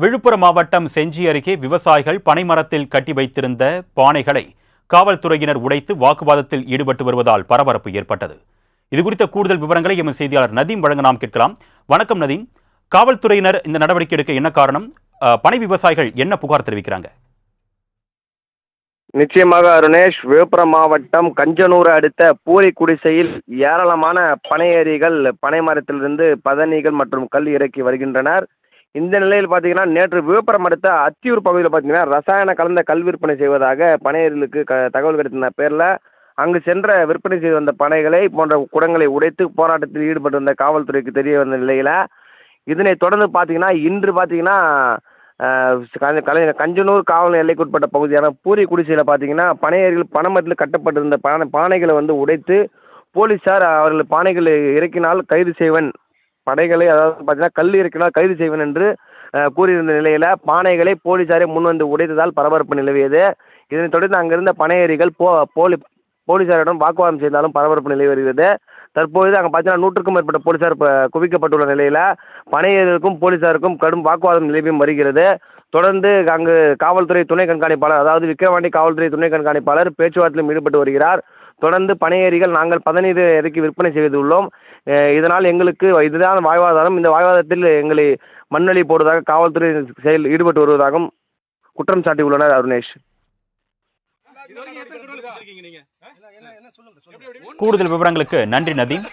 விழுப்புரம் மாவட்டம் செஞ்சி அருகே விவசாயிகள் பனைமரத்தில் கட்டி வைத்திருந்த பானைகளை காவல்துறையினர் உடைத்து வாக்குவாதத்தில் ஈடுபட்டு வருவதால் பரபரப்பு ஏற்பட்டது. இதுகுறித்த கூடுதல் விவரங்களை எமது செய்தியாளர் நதீம் வழங்க நாம் கேட்கலாம். வணக்கம் நதீம். காவல்துறையினர் இந்த நடவடிக்கை எடுக்க என்ன காரணம்? பனை விவசாயிகள் என்ன புகார் தெரிவிக்கிறாங்க? நிச்சயமாக அருணேஷ் விழுப்புரம் மாவட்டம் கஞ்சனூரை அடுத்த பூரி குடிசையில் ஏராளமான பனையேறிகள் பனை மரத்திலிருந்து பதனிகள் மற்றும் கல் இறக்கி வருகின்றனர். இந்த நிலையில் பார்த்தீங்கன்னா நேற்று விழுப்புரம் அடுத்த அத்தியூர் பகுதியில் பார்த்தீங்கன்னா ரசாயன கலந்த கல் விற்பனை செய்வதாக பனையர்களுக்கு க தகவல் கிடைத்த பேரில் அங்கு சென்ற விற்பனை செய்து வந்த பனைகளை போன்ற குடங்களை உடைத்து போராட்டத்தில் ஈடுபட்டு வந்த காவல்துறைக்கு தெரிய வந்த நிலையில் இதனை தொடர்ந்து பார்த்தீங்கன்னா இன்று பார்த்தீங்கன்னா கலை- கஞ்சனூர் காவல் எல்லைக்குட்பட்ட பகுதியான பூரி குடிசையில் பார்த்தீங்கன்னா பனையர்கள் பணமத்தில் கட்டப்பட்டிருந்த பானை பானைகளை வந்து உடைத்து போலீஸார் அவர்கள் பானைகளை இறக்கினால் கைது செய்வன் படைகளை அதாவது பார்த்தீங்கன்னா கல் இருக்கினால் கைது செய்வேன் என்று கூறியிருந்த நிலையில் பானைகளை போலீஸாரே முன்வந்து உடைத்ததால் பரபரப்பு நிலவியது. இதனைத் தொடர்ந்து அங்கிருந்த பனையேறிகள் போ போலி போலீசாரிடம் வாக்குவாதம் செய்தாலும் பரபரப்பு நிலவி வருகிறது தற்போது அங்கே பார்த்தீங்கன்னா நூற்றுக்கும் மேற்பட்ட போலீசார் இப்போ குவிக்கப்பட்டுள்ள நிலையில் பனையர்களுக்கும் போலீசாருக்கும் கடும் வாக்குவாதம் நிலவியும் வருகிறது. தொடர்ந்து அங்கு காவல்துறை துணை கண்காணிப்பாளர் அதாவது விக்கிரவாண்டி காவல்துறை துணை கண்காணிப்பாளர் பேச்சுவார்த்தையிலும் ஈடுபட்டு வருகிறார். தொடர்ந்து பனையேறிகள் நாங்கள் பதினைந்து இறக்கி விற்பனை செய்துள்ளோம். இதனால் எங்களுக்கு இதுதான் வாய்வாதாரம். இந்த வாழ்வாதாரத்தில் எங்களை மண்ணளி போடுவதாக காவல்துறை செயல் ஈடுபட்டு வருவதாகவும் குற்றம் சாட்டியுள்ளனர் அருணேஷ். கூடுதல் விவரங்களுக்கு நன்றி நதீம்